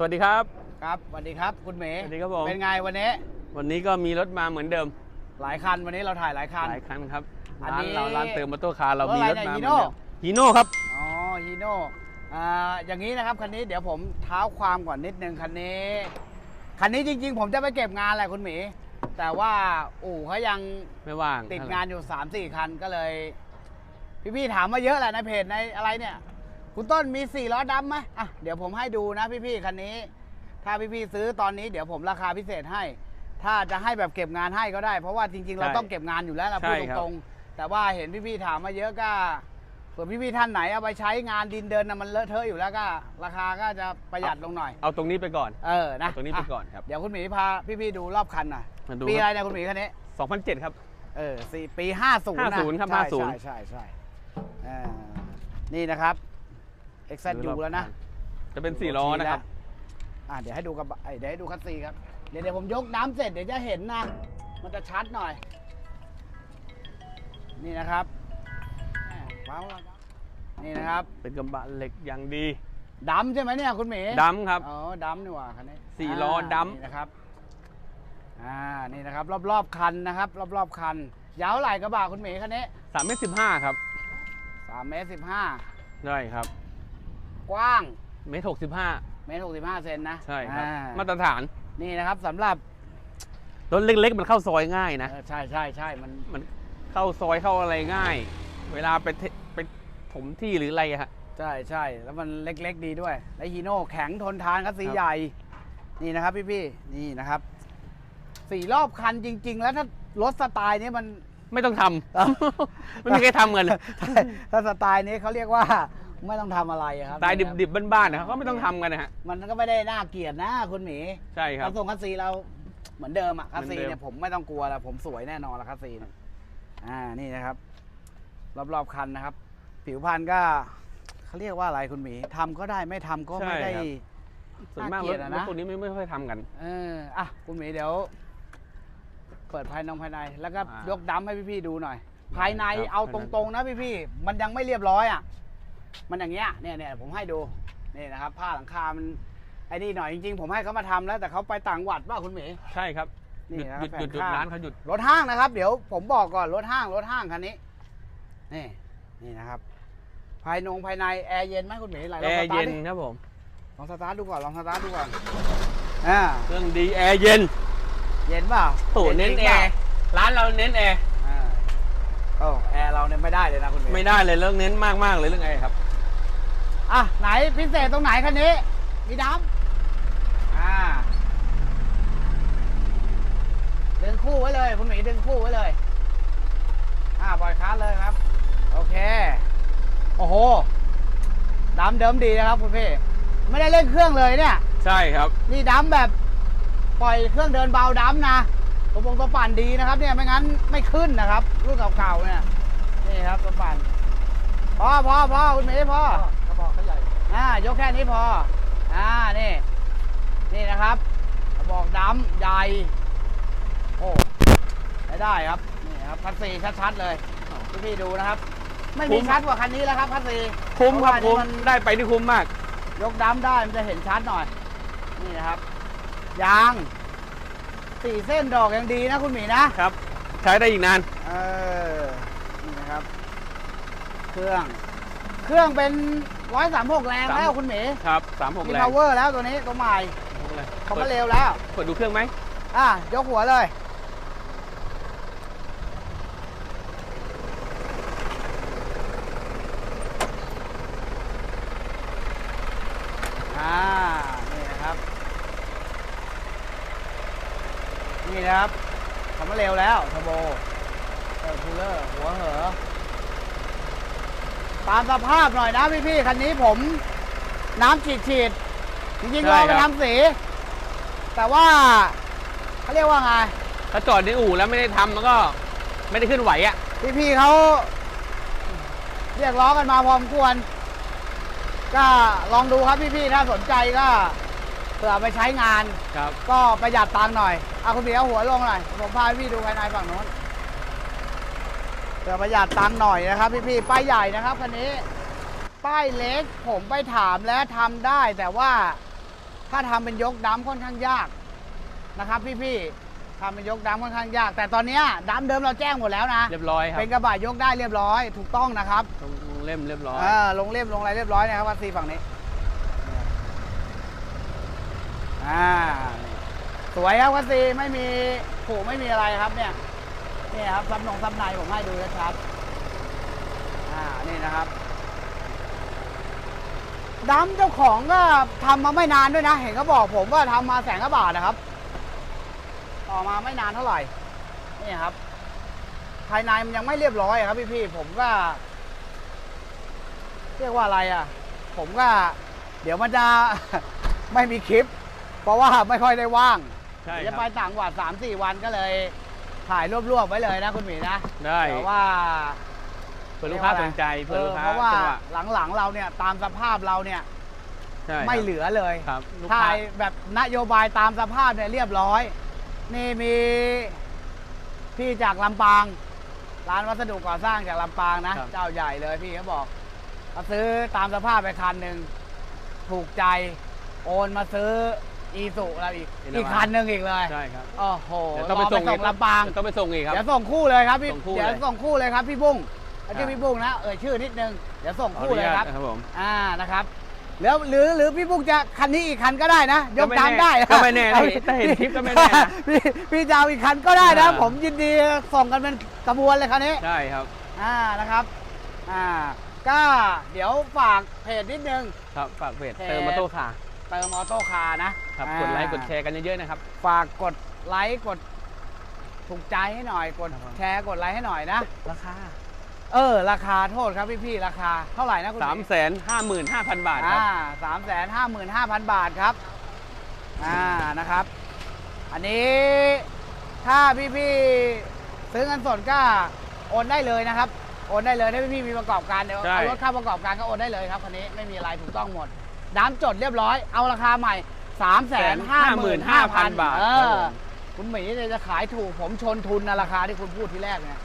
สวัสดีครับ ครับสวัสดีครับคุณเหมย์สวัสดีครับผม เป็นไงวันนี้ วันนี้ก็มีรถมาเหมือนเดิม หลายคันวันนี้เราถ่ายหลายคัน หลายคันครับอันร้านี้นเราร้านเติมมอเตอร์คาร์เรารถมีอะไรรถมาเนี่ยเหมือนเดิมฮีโน่ครับ อ๋อฮีโน่อ่าอย่างนี้นะครับคันนี้เดี๋ยวผมเท้าความก่อนนิดนึงคันนี้ คันนี้จริง ๆ ผมจะไปเก็บงานแหละคุณหมีแต่ว่าอู่เขายังไม่ว่างติดงานอยู่3 4คันก็เลย พี่ๆถามมาเยอะแหละในเพจในอะไรเนี่ย คุณต้นมี4ล้อดำไหมอะเดี๋ยวผมให้ดูนะพี่ๆคันนี้ ถ้าพี่ๆซื้อตอนนี้เดี๋ยวผมราคาพิเศษให้ ถ้าจะให้แบบเก็บงานให้ก็ได้ เพราะว่าจริงๆ เราต้องเก็บงานอยู่แล้วนะพูดตรงๆ แต่ว่าเห็นพี่ๆถามมาเยอะก็เผื่อพี่ๆท่านไหนเอาไปใช้งานดินเดินนะมันเลอะเทอะอยู่แล้วก็ ราคาก็จะประหยัดลงหน่อย เอาตรงนี้ไปก่อน เออนะเอาตรงนี้ไปก่อนครับเดี๋ยวคุณหมีพาพี่ๆดูรอบคันหน่อยมาดูปีคอะไรรับเนี่ยคุณหมีคันนี้2007ครับเออสี่ปีห้าศูนย์นะ50 ครับใช่50 ใช่ใช่ใช่อ่านี่นะครับ e x a c t อยู่แล้วนะ จะเป็น4ล้อนะครับ อ่าเดี๋ยวให้ดูกับเอ้ยเดี๋ยวให้ดูคัสซีครับ เดี๋ยวเดี๋ยวผมยกน้ำเสร็จเดี๋ยวจะเห็นนะ มันจะชัดหน่อย นี่นะครับแหม่เบาแล้วครับนี่นะครับ เป็นกระบะเหล็กอย่างดีดำใช่ไหมเนี่ยคุณหมีดำครับ อ๋อดำนี่หว่าคันนี้สี่ล้อดำนี่นะครับ อ่า นี่นะครับ รอบๆคันนะครับ รอบๆคัน ยาวเท่าไหร่กระบะคุณหมีคันนี้3เมตร15ครับสามเมตรสิบห้าใช่ครับ กว้างเมตร65เมตรหกสิบห้าเซนนะใช่ครับ อ่มาตรฐานนี่นะครับสำหรับรถเล็กๆ มันเข้าซอยง่ายนะ เออใช่ใช่ใช่มันมันเข้าซอยเข้าอะไรง่าย เวลาไปเทไปถมที่หรืออะไรอะฮะ ใช่ใช่แล้วมันเล็กๆดีด้วย และฮีโน่แข็งทนทานครับสีครับ ใหญ่ นี่นะครับพี่ๆนี่นะครับสี่รอบคันจริง ๆ แล้วถ้ารถสไตล์นี้มัน ไม่ต้องทเอ้าำไม่มีใครทำกันเลยถ้าสไตล์นี้เขาเรียกว่า ไม่ต้องทำอะไรอะครับตายดิบๆบ้านๆนะเขาก็ไม่ต้องทำกันนะฮะ มันก็ไม่ได้น่าเกลียดนะคุณหมีใช่ครับคันส่งคัสซีเราเหมือนเดิมอะคัสซีเหมือนเดิม เนี่ยผมไม่ต้องกลัวแล้วผมสวยแน่นอนละคัสซีเนี่ยอ่านี่นะครับ รอบๆคันนะครับ ผิวพรรณก็เขาเรียกว่าอะไรคุณหมีทำก็ได้ไม่ทำก็ไม่ได้ ใช่ครับ ส่วนมากน่าเกลีรยถดอะรนะถพวกนี้ไม่ไม่ค่อยทำกัน เอออะคุณหมีเดี๋ยว เปิดภายนอกภายในแล้วก็อ่ายยกดำให้พี่ๆดูหน่อย ภายในครับเอาภายตในรงๆนะพี่ๆมันยังไม่เรียบร้อยอะ มันอย่างเงี้ยเนี่ยเนี่ยผมให้ดูนี่นะครับ ผ้าหลังคา มันไอ้นี่หน่อยจริงๆผมให้เขามาทำแล้วแต่เขาไปต่างจังหวัดว่าคุณหมี ใช่ครับนี่หยุดนะครับหยุดหยุดหยุดแผงข้าง ร้านเขาหยุด รถห้างนะครับ เดี๋ยวผมบอกก่อนรถห้างรถห้างคันนี้ นี่นี่นะครับ ภายนงภายในแอร์เย็นไหมคุณหมีไหนลแอองสร์ตาเย็ร์ทนดิครับผม ลองสตาร์ทดูก่อนลองสตาร์ทดูก่อนอ่าเครื่องดีแอร์เย็นเย็นเปล่าโอ้เน้นจริแองปล่า ร์ร้านเราเน้นแอร์ อ่าโอ้แอร์เราเนี่ยไม่ได้เลยนะคุณเมย์ไม่ได้เลยเรื่องเน้นมากๆเลยเรื่องแอร์ครับ อะ ไหนพิเศษตรงไหนคันนี้ มีดับอ่าดึงคู่ไว้เลย คุณหมีดึงคู่ไว้เลย อ่าปล่อยคาร์ทเลยครับ โอเค โอ้โหดำเดิมดีนะครับคุณพี่ไม่ได้เล่นเครื่องเลยเนี่ย ใช่ครับ นี่ดัมแบบปล่อยเครื่องเดินเบาดัมนะตัวปงตัวปั่นดีนะครับ เนี่ยไม่งั้นไม่ขึ้นนะครับ รุ่นเก่าๆเนี่ยนี่ครับตัวปั่นพอพอพอคุณเมย์พอกระบ อกเขาใหญ่อ่ายกแค่นี้พอ อ่า นี่ นี่นะครับกระบอกดัมใหญ่ โอ้ได้ได้ครับ นี่ครับคันซีชัดๆเลยพี่พี่ๆดูนะครับ ไม่คุ้มีมชัดกว่าคันนี้แล้วครับคันซีคุ้มครับเพาะคุ้มว่านี่มันได้ไปที่คุ้มมาก ยกดัมได้มันจะเห็นชัดหน่อย นี่นะครับ ยางสี่เส้นดอกยังดีนะคุณหมีนะครับ ใช้ได้อีกนาน เออ นี่นะครับ เครื่อง เครื่องเป็น ร้อยสามหกแรงแล้ว36คุณหมีครับสามหกมี แรง power แล้วตัวนี้ตัวใหม่เขามาเร็วแล้ว เปิดดูเครื่องไหมอะ ยกหัวเลย อ่า นี่นะครับ นี่นะครับทำมาเร็วแล้วทโบเออคูลเลอร์ หัวเหอ ตามสภาพหน่อยนะพี่ๆคันนี้ผมน้ำฉีดฉีดๆจริงๆใช่เราไปครับ ทำสี แต่ว่าเขาเรียกว่าไง ถ้าจอดในอู่แล้วไม่ได้ทำมันก็ไม่ได้ขึ้นไหวอะ พี่ๆเขาเรียกร้องกันมาพอสมควร ก็ลองดูครับพี่ๆถ้าสนใจก็เผื่อเอาไปใช้งาน ครับ ก็ประหยัดตังค์หน่อยเอาคุณเบียร์เอาหัวลงหน่อย ผมพาพี่ๆดูภายในฝั่งโน้น เผื่อประหยัดตังค์หน่อยนะครับ พี่ๆป้ายใหญ่นะครับคันนี้ ป้ายเล็กผมไปถามแล้วทำได้ แต่ว่าถ้าทำเป็นยกดัมค่อนข้างยากนะครับ พี่ๆทำเป็นยกดัมค่อนข้างยาก แต่ตอนเนี้ยดัมเดิมเราแจ้งหมดแล้วนะเรียบร้อยครับเป็นกระบะยกได้เรียบร้อย ถูกต้องนะครับลงลงเล่มเรียบร้อยเออลงเล่มลงอะไรเรียบร้อยนะครับวัดซีฝั่งนี้อ่าสวยครับวัดซีไม่มีผูกไม่มีอะไรครับเนี่ย นี่ครับซับหนงซับในผมให้ดูชัดๆอ่านี่นะครับดัมเจ้าของก็ทำมาไม่นานด้วยนะ เห็นเขาบอกผมว่าทำมาแสนกว่าบาทนะครับ ต่อมาไม่นานเท่าไหร่ นี่ครับ ภายในมันยังไม่เรียบร้อยอะครับพี่ๆผมก็ เรียกว่าอะไรอะ ผมก็ เดี๋ยวมันจะไม่มีคลิป เพราะว่าไม่ค่อยได้ว่างใช่เดี๋ยวคจะไปรับต่างจังหวัดสามสี่วันก็เลย ถ่ายรวบๆไว้เลยนะคุณหมีนะได้แต่ว่าเพื่อลูกค้าสนใจเพื่อลูกค้าเพราะว่าจังหวะหลังๆเราเนี่ยตามสภาพเราเนี่ยใช่ครับไม่เหลือเลยครับลูกถ่าค้ายแบบนโยบายตามสภาพเนี่ยเรียบร้อย นี่มีพี่จากลำปางร้านวัสดุก่อสร้างจากลำปางนะ เจ้าใหญ่เลยพี่เขาบอกเขาซื้อตามสภาพไปคันหนึ่งถูกใจโอนมาซื้อ อีสุเราอีกอีกคันหนึ่งอีกเลยใช่ครับโอ้โหเดี๋ยวต้องไปส่งรอีกลำปางเดี๋ยวต้องไปส่งอีกครับ เดี๋ยวส่งคู่เลยครับพี่ส่งคู่เดี๋ยวเลยส่งคู่เลยครับพี่บุ้งเขาชื่ออ่าพี่บุ้งนะเอ่ยชื่อนิดนึงเดี๋ยวส่งคู่เลยครับ ขออนุญาตครับผมอ่านะครับแล้วหรือหรือพี่บุ๊กจะคันนี้อีกคันก็ได้นะ ยกตามได้นะก็ไม่แน่นะถ้าเห็นคลิปก็ไม่แน่นะ พี่พี่จะเอาอีกคันก็ได้นะ อ่า ผมยินดีส่งกันเป็นกระบวนเลยคันนี้ ใช่ครับ อ่านะครับ อ่า ก็เดี๋ยวฝากเพจนิดนึง ครับฝากเพจเพจเติมมาโต้ค่ะเติมออโต้คาร์นะ ครับอ่ากดไลค์กดแชร์กันเยอะๆนะครับ ฝากกดไลค์กดถูกใจให้หน่อยกดครับผมแชร์กดไลค์ให้หน่อยนะ ราคา เออ ราคาโทษครับพี่พี่ๆราคาเท่าไหร่นะคุณสามพี่แสนห้าหมื่นห้าพันบาทครับอ่าสามแสนห้าหมื่นห้าพันบาทครับอ่านะครับ อันนี้ถ้าพี่ๆซื้อเงินสดก็โอนได้เลยนะครับโอนได้เลยถ้าพี่ๆมีประกอบการเดี๋ยวใช่เอารถเข้าประกอบการก็โอนได้เลยครับคันนี้ไม่มีอะไรถูกต้องหมดน้ำจดเรียบร้อย เอาราคาใหม่ สามแสนห้าหมื่นห้าพันบาทเอครับอผมคุณหมีเนี่ยจะขายถูกผมชนทุนนะราคาที่คุณพูดทีแรกเนี่ย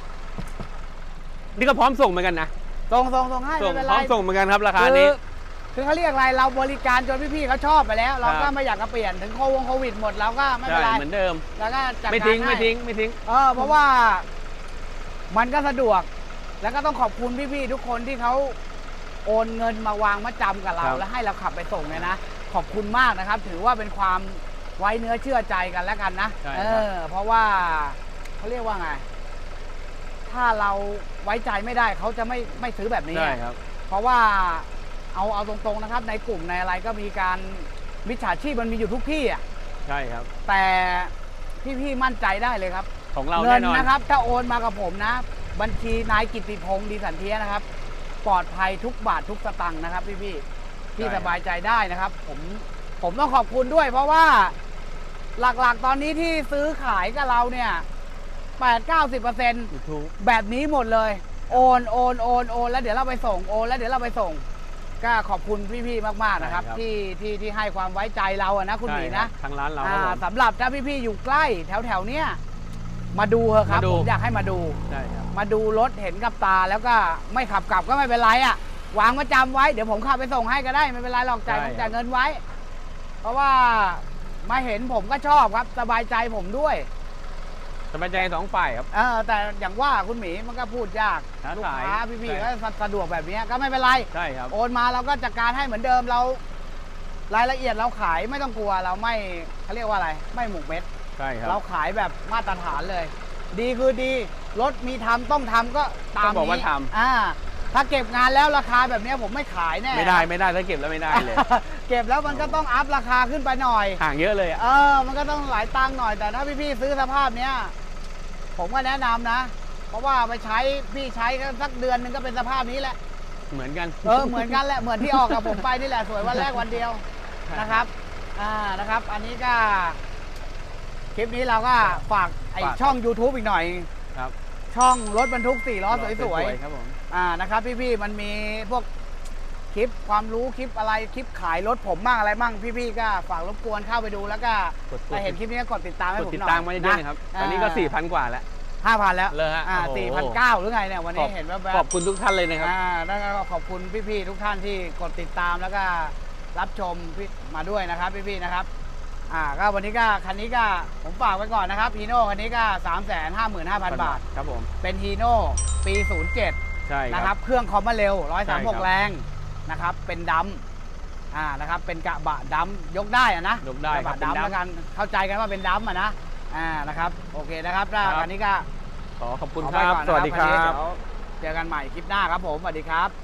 นี่ก็พร้อมส่งเหมือนกันนะส่งส่งส่งให้ส่ไม่งเป็นพไรร้อมส่งเหมือนกันครับราคานี้คือคือเขาเรียกอะไรเราบริการจนพี่ๆเขาชอบไปแล้ว เราก็ครับ ไม่อยากจะเปลี่ยนถึงโควงโควิดหมดเราก็ไม่เป็นไรใช่เหมือนเดิม แล้วก็จัดไม่การทิ้งให้ไม่ทิ้งไม่ทิ้ง เออเพราะว่ามันก็สะดวก แล้วก็ต้องขอบคุณพี่ๆทุกคนที่เขาโอนเงินมาวางมาจำกับเรา ครับ แล้วให้เราขับไปส่งเนี่ยนะ ขอบคุณมากนะครับ ถือว่าเป็นความไว้เนื้อเชื่อใจกันแล้วกันนะใช่เอครับอเพราะว่าเขาเรียกว่าไง ถ้าเราไว้ใจไม่ได้เขาจะไม่ไม่ซื้อแบบนี้ ใช่ครับ เพราะว่าเอาเอาตรงๆนะครับ ในกลุ่มในอะไรก็มีการมิจฉาชีพมันมีอยู่ทุกที่อะใช่ครับ แต่พี่ๆมั่นใจได้เลยครับ ของเราเงิแน่นอน นะครับ ถ้าโอนมากับผมนะ บัญชีนายกิติพงศ์ดีสันเทียนะครับ ปลอดภัยทุกบาททุกสตังค์นะครับพี่ๆพี่ใช่สบายใจได้นะครับ ผมผมต้องขอบคุณด้วย เพราะว่าหลักๆ ตอนนี้ที่ซื้อขายกับเราเนี่ยแปดเก้าสิบเปอร์เซ็นต์ยูทูบแบบนี้หมดเลย โอนโอนโอนโอนแล้วเดี๋ยวเราไปส่งโอนแล้วเดี๋ยวเราไปส่ง ก็ขอบคุณพี่ๆมากๆนะครับ ใช่ครับ ที่ที่ที่ให้ความไว้ใจเราอะนะคุณหมีนะ ทางร้านเราคอ่ารับผมสำหรับถ้าพี่ๆอยู่ใกล้แถวแถวๆเนี้ยมาดูเถอะครับมาดู ผมอยากให้มาดู ใช่ครับ มาดูรถเห็นกับตาแล้วก็ไม่ขับกลับก็ไม่เป็นไรอะ วางมาจำไว้เดี๋ยวผมขับไปส่งให้ก็ได้ไม่เป็นไรหรอกจ่ายใช่ผมครับ จ่ายเงินไว้ เพราะว่ามาเห็นผมก็ชอบครับ สบายใจผมด้วยสบายใจสองฝ่ายครับ เออแต่อย่างว่าคุณหมีมันก็พูดยากค้าลูกขายค้าพี่ใช่ๆก็สะดวกแบบนี้ก็ไม่เป็นไร ใช่ครับ โอนมาเราก็จัดการให้เหมือนเดิมเรา รายละเอียดเราขายไม่ต้องกลัวเราไม่เขาเรียกว่าอะไร ไม่หมกเม็ด ใช่ครับเราขายแบบมาตรฐานเลย ดีคือดีรถมีทำต้องทำก็ตามต้องบอกว่านี้ทำอ่า ถ้าเก็บงานแล้วราคาแบบนี้ผมไม่ขายแน่ไม่ได้ไม่ได้ถ้าเก็บแล้วไม่ได้เลย เก็บแล้วมันก็ต้องอัพราคาขึ้นไปหน่อย ห่างเยอะเลยอะเออ มันก็ต้องหลายตังค์หน่อยแต่ถ้าพี่ๆซื้อสภาพเนี้ยผมก็แนะนำนะ เพราะว่าไปใช้พี่ใช้ก็สักเดือนหนึงก็เป็นสภาพนี้แหละ เหมือนกัน เออเหมือนกันแหละเหมือนที่ออกกับผมไปนี่แหละสวยวันแรกวันเดียวนะครับ อ่านะครับ อันนี้ก็ คลิปนี้เราก็ฝากไอฝากช่อง YouTube อีกหน่อยครับ ช่องรถบรรทุกสี่ล้อสวยครับผมๆอ่านะครับ พี่ๆมันมีพวกคลิปความรู้คลิปอะไรคลิปขายรถผมบ้างอะไรบ้างพี่ๆก็ฝากรบกวนเข้าไปดูแล้วก็กดถ้าเห็นคลิปนี้ก็กดติดตามให้กดผมติดหน่อยตามมาเยอะๆนะครับ ตอนนี้ก็สี่พันกว่าแล้ว ห้าพันแล้วเลยฮะอ่าโอ้โห สี่พันเก้าหรือไงเนี่ยวันนี้เห็นแวบๆขอบคุณทุกท่านเลยนะครับ อ่าแล้วก็ขอบคุณพี่ๆทุกท่านที่กดติดตามแล้วก็รับชมพี่มาด้วยนะครับพี่ๆนะครับ อ่าก็วันนี้ก็คันนี้ก็ผมฝากไว้ก่อนนะครับฮีโน่คันนี้ก็3 5 5 0 0 0 บาท ครับผม เป็นฮีโน่ปี 07 ใช่นะคครัรับบเครื่องคอมมาเร็วใช่ครับ136 แรงนะครับ เป็นดัมอ่านะครับ เป็นกระบะดัมยกได้อะนะยกได้กระครับบะเป็นดัมดัมแล้วกันเข้าใจกันว่าเป็นดัมอะนะอ่านะครับ โอเคนะครับถ้าครับคันนี้ก็ขอขอบคุณขอคไปรับก่อนนะสวัสดีครันนี้บเยวเจอกันใหม่คลิปหน้าครับผม สวัสดีครับ